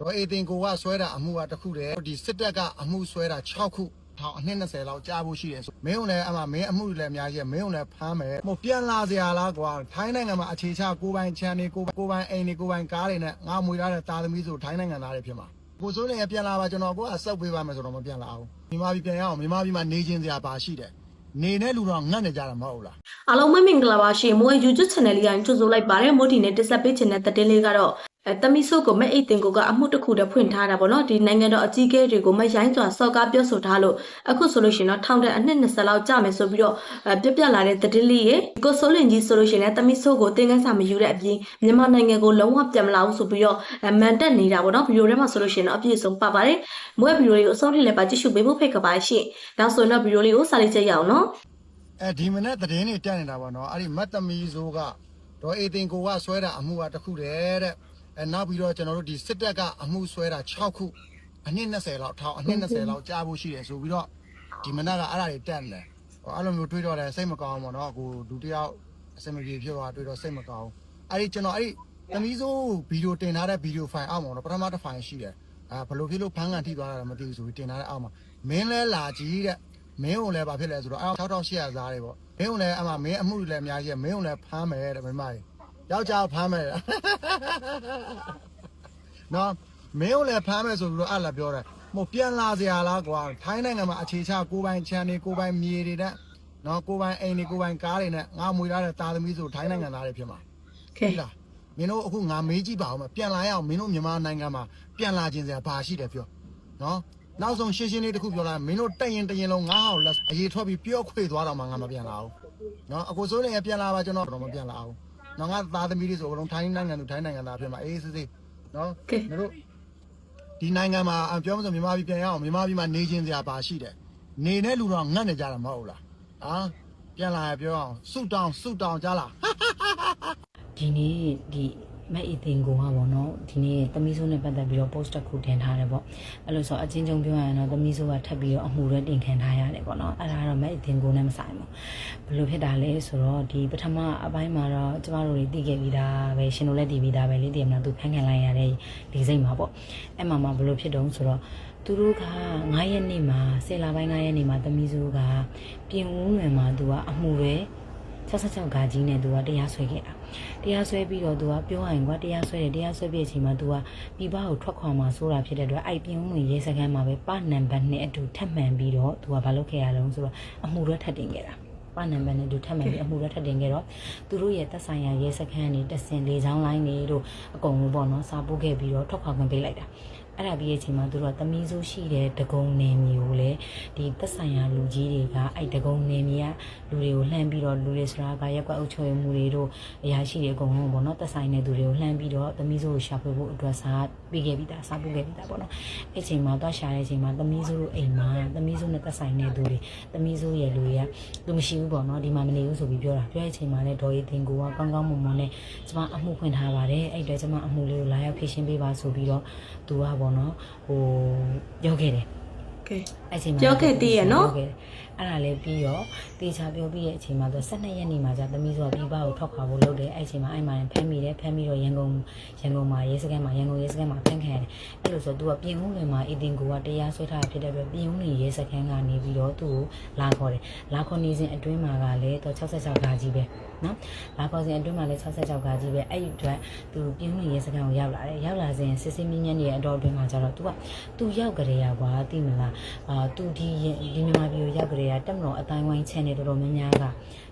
ဒေါ်အေတင်ကိုကဆွဲတာအမှုကတစ်ခုတည်းဒီစစ်တပ်ကအမှုဆွဲတာ6ခုထောင်အနှစ်20လောက်ကြာဖို့ရှိတယ်ဆိုမင်းုံလည်းအမှမင်းအမှုတွေလည်းအများကြီးမင်းုံလည်းဖမ်းမယ်ဟိုပြန်လာစရာလားကွာထိုင်းနိုင်ငံမှာအခြေချကိုပိုင်ချန်နေကိုကိုပိုင်အိမ်နေကိုပိုင်ကားတွေနဲ့ငါမွေထားတဲ့တာသမီဆိုထိုင်းနိုင်ငံသားတွေဖြစ်မှာကိုစိုးနေပြန်လာပါကျွန်တော်ကိုကစောက်ပေးပါမယ်ဆိုတော့မပြန်လာဘူးမြန်မာပြည်ပြန်ရအောင်မြန်မာပြည်မှာနေချင်းစရာပါရှိတယ်နေတဲ့လူတော့ငတ်နေကြတာမဟုတ်လားအားလုံးပဲမင်္ဂလာပါရှင်မိုး YouTube channel လေးကိုကြိုဆိုလိုက်ပါတယ်မိုးဒီနဲ့တက်ဆက်ပေးခြင်းတဲ့တဲ့လေးကတော့ အဲတမီဆုကိုမဲ့အိတ်တင်ကိုကအမှုတစ်ခုတည်းဖွင့်ထားတာပေါ့နော်ဒီနိုင်ငံတော်အကြီးအကဲတွေကိုမရိုင်းစွာစော်ကားပြောဆိုထားလို့အခုဆိုလို့ရှိရင်တော့ထောင်တဲ့အနှစ်20လောက်ကြာမယ်ဆိုပြီးတော့အဲပြက်ပြက်လာတဲ့တဲ့လေးရေကိုစိုးလင်ကြီးဆိုလို့ရှိရင်လည်းတမီဆုကိုတင်ကန်းစာမယူတဲ့အပြင်မြန်မာနိုင်ငံကိုလုံးဝပြန်မလာဘူးဆိုပြီးတော့အဲမန်တက်နေတာပေါ့နော်ဗီဒီယိုထဲမှာဆိုလို့ရှိရင်တော့အပြည့်အစုံပါပါတယ်မိုးဗီဒီယိုလေးကိုအဆုံးထိလည်းပါကြည့်ရှုပေးဖို့ဖိတ်ကပါရှင်နောက်ဆိုရင်တော့ဗီဒီယိုလေးကိုစာလေးချက်ရအောင်နော်အဲဒီမနေ့သတင်းတွေတက်နေတာပေါ့နော်အဲ့ဒီမတ်သမီဆိုကဒေါ်အေတင်ကိုကဆွဲတာအမှုကတစ်ခုတည်းတဲ့ အဲနောက်ပြီးတော့ကျွန်တော်တို့ဒီစစ်တပ်ကအမှုဆွဲတာ6ခုအနှစ်20လောက်ထောင်အနှစ်20လောက်ကြာဖို့ရှိတယ်ဆိုပြီးတော့ဒီမနေ့ကအဲ့ဒါတွေတက်နေတယ်ဟောအဲ့လိုမျိုးတွေးတော့တယ်စိတ်မကောင်းဘူးပေါ့နော်ကိုလူတစ်ယောက်အစမပြေဖြစ်သွားတွေးတော့စိတ်မကောင်းဘူးအဲ့ဒီကျွန်တော်အဲ့ဒီသမီးဆိုဗီဒီယိုတင်ထားတဲ့ဗီဒီယိုဖိုင်အောက်မှာတော့ပထမတစ်ဖိုင်ရှိတယ်အဲဘယ်လိုဖြစ်လို့ဖမ်းကန်ထိသွားတာလဲမသိဘူးဆိုပြီးတင်ထားတဲ့အောက်မှာမင်းလဲလာကြီးတဲ့မင်းုံလည်းဘာဖြစ်လဲဆိုတော့အဲ6800ဇာတ်တွေပေါ့မင်းုံလည်းအမှမင်းအမှုတွေလည်းအများကြီးမင်းုံလည်းဖမ်းမယ်တဲ့မိမကြီး ယောက်ျားဖမ်းမယ်နော်မင်းုံလည်းဖမ်းမယ်ဆိုပြီးတော့အဲ့လာပြောတယ်ဟိုပြန်လာစရာလားကွာထိုင်းနိုင်ငံမှာအခြေချကိုပိုင်ချန်နေကိုပိုင်မြေတွေနဲ့နော်ကိုပိုင်အိမ်တွေကိုပိုင်ကားတွေနဲ့ငါမွေထားတဲ့တာသမီဆိုထိုင်းနိုင်ငံသားတွေဖြစ်မှာကဲဟုတ်လားမင်းတို့အခုငါမေးကြည့်ပါဦးမပြန်လာရအောင်မင်းတို့မြန်မာနိုင်ငံမှာပြန်လာခြင်းစရာဘာရှိတယ်ပြောနော်နောက်ဆုံးရှင်းရှင်းလေးတစ်ခုပြောလိုက်မင်းတို့တက်ရင်တရင်လုံးငါ့ဟောက်လက်အရေးထွက်ပြီးပြောခွေသွားတော့မှငါမပြန်လာဘူးနော်အခုစိုးနေရပြန်လာပါကျွန်တော်တော့မပြန်လာဘူး နော်ငါသားသမီးတွေဆိုအကုန်လုံးထိုင်းနိုင်ငံသူထိုင်းနိုင်ငံသားဖြစ်မှာအေးစစ်စစ်နော်ကဲမင်းတို့ဒီနိုင်ငံမှာအပြောမဆိုမြန်မာပြည်ပြန်ရအောင်မြန်မာပြည်မှာနေခြင်းစရာဘာရှိတယ်နေတဲ့လူတော့ငတ်နေကြတာမဟုတ်လားဟာပြန်လာရပြောအောင်ဆုတောင်းဆုတောင်းကြလားဒီနေ့ဒီ မက်အီတင်ကိုကပေါ့နော်ဒီနေ့သမီးဆိုးနဲ့ပတ်သက်ပြီးတော့ post တစ်ခုတင်ထားတယ်ပေါ့အဲ့လိုဆိုအချင်းချင်းပြောရရင်တော့သမီးဆိုးကထပ်ပြီးတော့အမှုရဲတင်ခံထားရတယ်ပေါ့နော်အဲ့ဒါကတော့မက်အီတင်ကိုနဲ့မဆိုင်ဘူးဘယ်လိုဖြစ်တာလဲဆိုတော့ဒီပထမအပိုင်းမှာတော့ကျမတို့တွေသိခဲ့ပြီးသားပဲရှင်တို့လည်းသိပြီးသားပဲလေတည်မလားသူဖန်ခံလိုက်ရတဲ့ဒီစိတ်မှာပေါ့အဲ့မှာမှဘယ်လိုဖြစ်တုံးဆိုတော့သူတို့က9ရက်နေ့မှာဆယ်လပိုင်း9ရက်နေ့မှာသမီးဆိုးကပြင်ဦးနယ်မှာသူကအမှုရဲ 66ဂါကြီးနဲ့သူကတရားစွဲခဲ့တာတရားစွဲပြီးတော့သူကပြောရရင်ကွာတရားစွဲတယ်တရားစွဲပြီးအချိန်မှာသူကပြည်ပကိုထွက်ခွာမှာဆိုတာဖြစ်တဲ့အတွက်အဲ့ပြင်ဦးဝင်ရဲစခန်းမှာပဲပနံပါတ်နဲ့အတူထပ်မှန်ပြီးတော့သူကဘာလုပ်ခဲ့ရလုံးဆိုတော့အမှုရထပ်တင်ခဲ့တာပနံပါတ်နဲ့အတူထပ်မှန်ပြီးအမှုရထပ်တင်ခဲ့တော့သူတို့ရဲ့သက်ဆိုင်ရာရဲစခန်းနေတဆင်လေးချောင်းလိုင်းနေတို့အကုန်လုံးပေါ့နော်စာပို့ခဲ့ပြီးတော့ထွက်ခွာခွင့်ပေးလိုက်တာ အဲ့ဒါပြီးရဲ့အချိန်မှာသူတို့ကသမီးဆိုးရှိတဲ့ဒဂုံနေမျိုးကိုလည်းဒီသက်ဆိုင်ရာလူကြီးတွေကအဲ့ဒဂုံနေမျိုးကလူတွေကိုလှမ်းပြီးတော့လူတွေဆိုတာကရက်ကွက်အုပ်ချုပ်ရေးမှုတွေတို့အရာရှိတွေအကုန်လုံးပေါ့နော်သက်ဆိုင်တဲ့သူတွေကိုလှမ်းပြီးတော့သမီးဆိုးကိုရှာဖွေဖို့အတွက်စာပေးခဲ့ပြီးသားစာပို့ခဲ့ပြီးသားပေါ့နော်အဲ့ချိန်မှာသွားရှာတဲ့အချိန်မှာသမီးဆိုးတို့အိမ်မှာသမီးဆိုးနဲ့သက်ဆိုင်တဲ့သူတွေသမီးဆိုးရဲ့လူတွေကသူမရှိဘူးပေါ့နော်ဒီမှာမနေဘူးဆိုပြီးပြောတာပြောတဲ့အချိန်မှာလည်းဒေါ်ရီတင်ကိုကကောင်းကောင်းမွန်မွန်နဲ့ကျမအမှုဖွင့်ထားပါတယ်အဲ့အတွက်ကျမအမှုလေးကိုလာရောက်ဖြည့်ရှင်းပေးပါဆိုပြီးတော့သူကပေါ့နော်ဟိုပြောခဲ့တယ်ကဲအဲ့ချိန်မှာပြောခဲ့သေးရဲ့နော်ပြောခဲ့တယ်အဲ့ဒါလည်းပြီးတော့တေချာပြောပြီးတဲ့အချိန်မှာသူ12ရက်နေ့မှာじゃသမီးဆိုပြီးပါကိုထွက်ခွာဖို့လုပ်တယ်အဲ့ချိန်မှာအဲ့မှာဖမ်းမိတယ်ဖမ်းပြီးတော့ရန်ကုန်ရန်ကုန်မှာရဲစခန်းမှာရန်ကုန်ရဲစခန်းမှာဖမ်းခံရတယ်အဲ့လိုဆိုသူကပြင်ဦးလွင်မှာအီတင်ကိုကတရားစွဲထားတာဖြစ်တဲ့အတွက်ပြင်ဦးလွင်ရဲစခန်းကနေပြီးတော့သူ့ကိုလာခေါ်တယ်လာခေါ်နေစဉ်အတွင်းမှာကလည်းသူ66ခါကြီးပဲနော်လာခေါ်စဉ်အတွင်းမှာလည်း66ခါကြီးပဲအဲ့ဒီအတွက်သူပြင်ဦးလွင်ရဲစခန်းကိုရောက်လာတယ်ရောက်လာစဉ်စစ်စစ်မြင်းမြန်းရဲ့အတော်အတွင်းမှာကျတော့သူကသူရောက်ကြတဲ့ကွာသိမလားအာသူဒီဒီမြန်မာပြည်ကိုရောက်ကြတဲ့တက်မတော်အတိုင်းဝိုင်း channel တော်တော်များများက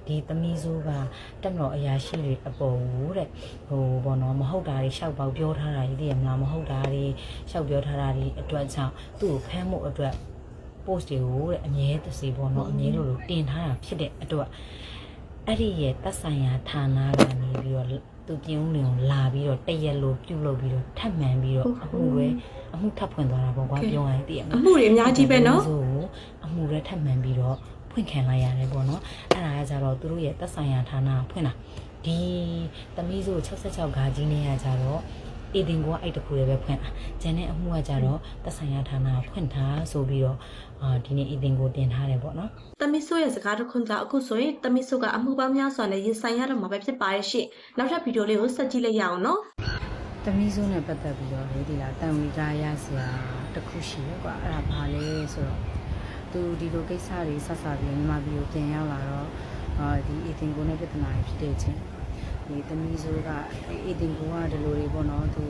ဒီသမီးဆိုးကတက်မတော်အရာရှိတွေအပေါ်ကိုတဲ့ဟိုဘောနော်မဟုတ်တာတွေရှောက်ပေါက်ပြောထားတာကြီးသိရမလားမဟုတ်တာတွေရှောက်ပြောထားတာတွေအတွက်ကြောင့်သူ့ကိုဖမ်းမှုအတွက် post တွေကိုတဲ့အမြဲတစေပေါ့နော်အမြဲလိုလိုတင်ထားတာဖြစ်တဲ့အတွက် အဲ့ဒီရဲ့သက်ဆိုင်ရာဌာနကနေပြီးတော့သူပြင်းဦးလင်ကိုလာပြီးတော့တရက်လိုပြုတ်လုပ်ပြီးတော့ထပ်မှန်ပြီးတော့အမှုတွေအမှုထပ်ဖွင့်သွားတာပေါ့ကွာပြောရရင်သိရမအလားမှုတွေအများကြီးပဲနော်ဆိုအမှုတွေထပ်မှန်ပြီးတော့ဖွင့်ခံလိုက်ရတယ်ပေါ့နော်အဲ့ဒါကကြတော့သူတို့ရဲ့သက်ဆိုင်ရာဌာနကဖွင့်တာဒီသမီးဆို66ဂါကြီးနဲ့ကကြတော့ အီတင်ကအဲ့တခုလေးပဲဖွင့်တာကျန်တဲ့အမှုကကြတော့သက်ဆိုင်ရာဌာနကဖွင့်ထားဆိုပြီးတော့အာဒီနေ့အီတင်ကိုတင်ထားတယ်ပေါ့နော်တမီဆိုရဲ့စကားတစ်ခွန်းကြောင့်အခုဆိုရင်တမီဆိုကအမှုပေါင်းများစွာနဲ့ရင်ဆိုင်ရတော့မှာပဲဖြစ်ပါရဲ့ရှင့်နောက်ထပ်ဗီဒီယိုလေးကိုဆက်ကြည့်လိုက်ရအောင်နော်သမီးစိုးနဲ့ပတ်သက်ပြီးတော့လေဒီလားတန်ဝီကာရဆရာတစ်ခုရှိတယ်ကွာအဲ့ဒါဘာလဲဆိုတော့သူဒီလိုကိစ္စတွေဆက်စားပြီးမြန်မာပြည်ကိုပြန်ရောက်လာတော့အာဒီအီတင်ကိုနဲ့ပြဿနာတွေဖြစ်တဲ့ချင်း ဒီသမီးစိုးကအီတင်ကိုကဒီလိုတွေပေါ့နော်သူ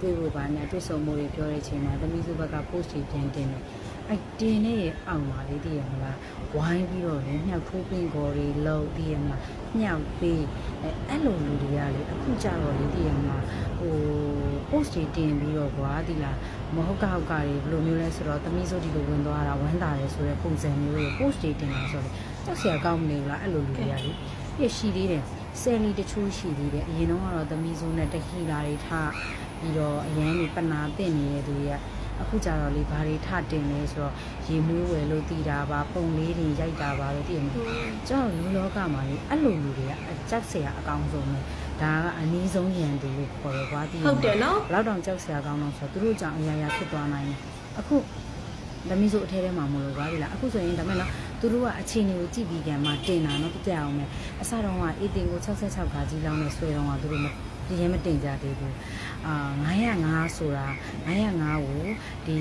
တွေ့ဖို့ပါနဲ့တွေ့ဆုံမှုတွေပြောတဲ့ချိန်မှာသမီးစိုးဘက်က post တွေပြန်တင်တယ်အဲ့တင်နေရဲ့အောက်မှာလေးတည်ရမလားဝိုင်းပြီးတော့လေမြောက်ထိုးပင်ကော်တွေလောက်တည်ရမလားမြောက်ပေးအဲ့အဲ့လိုလူတွေကလေအခုကြတော့လေတည်ရမလားဟို post တွေတင်ပြီးတော့ကွာဒီလားမဟုတ်ကဟုတ်ကတွေဘယ်လိုမျိုးလဲဆိုတော့သမီးစိုးဒီလိုဝင်သွားတာဝမ်းသာတယ်ဆိုတဲ့ပုံစံမျိုးတွေ post တွေတင်တာဆိုတော့ကြောက်စရာကောင်းမနေဘူးလားအဲ့လိုလူတွေကလေပြည့်ရှိသေးတယ် ဆယ်လီတချို့ရှိသေးတယ်အရင်တော့ကတော့သမီးစိုးနဲ့တခီလာတွေထားပြီးတော့အရန်ကြီးပနာတင့်နေတဲ့သူတွေကအခုကြတော့လေဘာတွေထတင်လဲဆိုတော့ရေမွေးဝယ်လို့တည်တာပါပုံလေးတွေရိုက်တာပါလို့တည်ရမှာကျွန်တော်လူလောကမှာလေအဲ့လိုလူတွေကအကြောက်စရာအကောင်းဆုံးပဲဒါကအနည်းဆုံးရန်သူလို့ခေါ်ရကွာတည်ရဟုတ်မှာတယ်နော်ဘယ်လောက်တောင်ကြောက်စရာကောင်းတော့ဆိုတော့သူတို့ကြောင့်အရာရာဖြစ်သွားနိုင်တယ်အခုသမီးစုအထဲထဲမှာမလို့ကွာဒီလားအခုဆိုရင်ဒါမဲ့နော် သူတို့ကအချိန်တွေကိုကြည့်ပြီးကြမှာတင်တာနော်ပြကြအောင်မယ်အစတော့ကအီတင်ကို66ခါကြီးလောင်းနဲ့ဆွဲတော့ကသူတို့မပြင်းမတင်ကြသေးဘူးအာ905ဆိုတာ905ကိုဒီ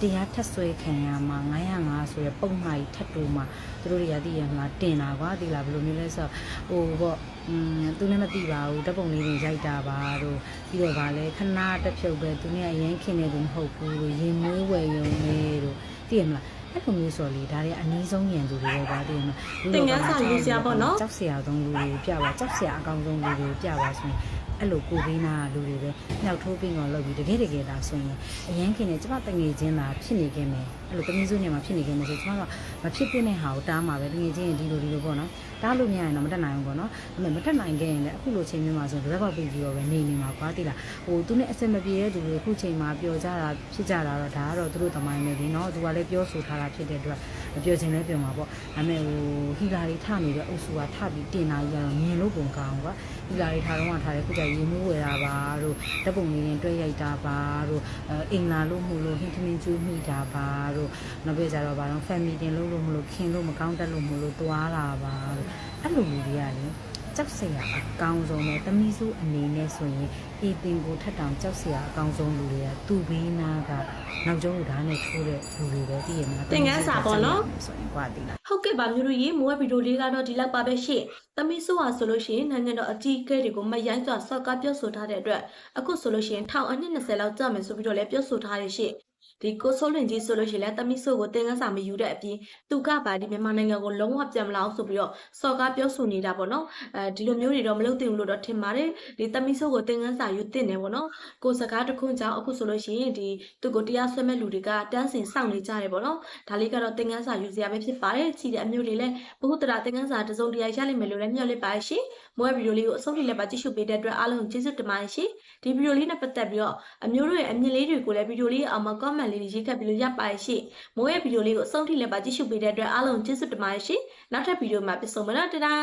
တရားထက်ဆွဲခံရမှာ905ဆိုရယ်ပုံမှန်ကြီးထပ်တူမှာသူတို့တွေကသိရမှာတင်တာကွာဒီလားဘယ်လိုမျိုးလဲဆိုတော့ဟိုပေါ့อืมသူလည်းမသိပါဘူးဓာတ်ပုံလေးတွေရိုက်တာပါတို့ပြီးတော့ဗာလဲခဏတစ်ဖြုတ်ပဲသူနဲ့အရင်ခင်နေသူမဟုတ်ဘူးလို့ရင်မွေးဝယ်ရုံနဲ့တို့သိရမလား အဲ့လိုမျိုးဆိုလေဒါတွေအနည်းဆုံးရန်သူတွေပဲကွာသိရမလားသင်ခန်းစာယူစရာပေါ့နော်ကြောက်စရာဆုံးလူတွေကိုပြပါကြောက်စရာအကောင်းဆုံးလူတွေကိုပြပါဆိုရင်အဲ့လိုကိုဘေးနာလူတွေပဲညှောက်ထိုးပင်းကောင်လုပ်ပြီးတကယ်တကယ်ဒါဆိုရင်အရင်ခင်နေကျမတငယ်ချင်းသာဖြစ်နေခဲ့မယ် အဲ့လိုတမီးစုနေမှာဖြစ်နေခဲ့မယ်ဆိုကျမတို့မဖြစ်ပြတဲ့ဟာကိုတားမှာပဲတငယ်ချင်းရင်ဒီလိုဒီလိုပေါ့နော်တားလို့မရရင်တော့မတက်နိုင်ဘူးပေါ့နော်ဒါပေမဲ့မတက်နိုင်ခဲ့ရင်လည်းအခုလိုချိန်မျိုးမှာဆိုရင်ဘယ်တော့ပြီးပြီးတော့ပဲနေနေမှာကွာတိလားဟိုသူနဲ့အဆင်မပြေတဲ့သူတွေအခုချိန်မှာပျော်ကြတာဖြစ်ကြတာတော့ဒါကတော့သူတို့သမိုင်းပဲဒီနော်သူကလည်းပြောဆိုထားတာဖြစ်တဲ့အတွက်မပြောချင်လည်းပြောမှာပေါ့ဒါပေမဲ့ဟိုဟီလာတွေထနေတဲ့အုပ်စုကထပြီးတင်လာကြီးကတော့မြင်လို့ပုံကောင်းကွာဟီလာတွေထားတော့ထားတယ်ခုကျရေမိုးဝယ်တာပါတို့ဓာတ်ပုံလေးရင်တွဲရိုက်တာပါတို့အဲအင်္ဂလာလို့မှုလို့ဟင်းသမင်းကျူးမိတာပါတို့နောက်ပြကြတော့ဗာတော့ family တင်လို့လို့မလို့ခင်လို့မကောင်းတတ်လို့မလို့သွားလာပါတို့အဲ့လိုမျိုးတွေကလေကြောက်စရာအကောင်းဆုံးပဲတမီးစုအနေနဲ့ဆိုရင်အေးပင်ကိုထက်တောင်ကြောက်စရာအကောင်းဆုံးလူတွေကသူ့ဘေးနာကနောက်ကျောင်းဓာတ်နဲ့ထိုးတဲ့လူတွေပဲသိရမလားသင်ခန်းစာပေါ့နော်ဆိုရင်ကွာသိလားဟုတ်ကဲ့ပါမျိုးတို့ရေမိုးဝဲဗီဒီယိုလေးကတော့ဒီလောက်ပါပဲရှင့်။သမီးဆိုဟာဆိုလို့ရှိရင်နိုင်ငံတော်အကြီးအကဲတွေကိုမရိုင်းစွာဆော့ကားပြောဆိုထားတဲ့အတွက်အခုဆိုလို့ရှိရင်ထောင်အနှစ်20လောက်ကြာမယ်ဆိုပြီးတော့လည်းပြောဆိုထားရရှင့်။ ဒီကိုဆိုးလွင်ကြီးဆိုလို့ရှိရင်လည်းသမီးဆိုကိုတင်ကန်းစာမယူတဲ့အပြင်သူကပါဒီမြန်မာနိုင်ငံကိုလုံးဝပြန်မလာအောင်ဆိုပြီးတော့ဆော့ကားပြောဆိုနေတာပေါ့နော်။အဲဒီလိုမျိုးတွေတော့မလုပ်သင့်ဘူးလို့တော့ထင်ပါတယ်။ဒီသမီးဆိုကိုတင်ကန်းစာယူတင်တယ်ပေါ့နော်။ကိုစကားတစ်ခွန်းကြောင့်အခုဆိုလို့ရှိရင်ဒီသူကိုတရားစွဲမဲ့လူတွေကတန်းစင်စောင့်နေကြတယ်ပေါ့နော်။ဒါလေးကတော့တင်ကန်းစာယူစရာပဲဖြစ်ပါတယ်။ချီတဲ့အမျိုးတွေလည်းဘုဟုတရာသင်ခန်းစာတစ်စုံတစ်ရာရလိမ့်မယ်လို့လည်းမျှော်လင့်ပါရှင်။မွေးဗီဒီယိုလေးကိုအဆုံးထိလည်းပါကြည့်ရှုပေးတဲ့အတွက်အားလုံးကျေးဇူးတင်ပါတယ်ရှင်။ဒီဗီဒီယိုလေးနဲ့ပတ်သက်ပြီးတော့အမျိုးတို့ရဲ့အမြင်လေးတွေကိုလည်းဗီဒီယိုလေးရဲ့အောက်မှာ comment လေးတွေရေးခတ်ပြီးလို့ရပါတယ်ရှင်။မွေးရဲ့ဗီဒီယိုလေးကိုအဆုံးထိလည်းပါကြည့်ရှုပေးတဲ့အတွက်အားလုံးကျေးဇူးတင်ပါတယ်ရှင်။နောက်ထပ်ဗီဒီယိုမှာပြန်ဆုံမယ်နော်တဒါ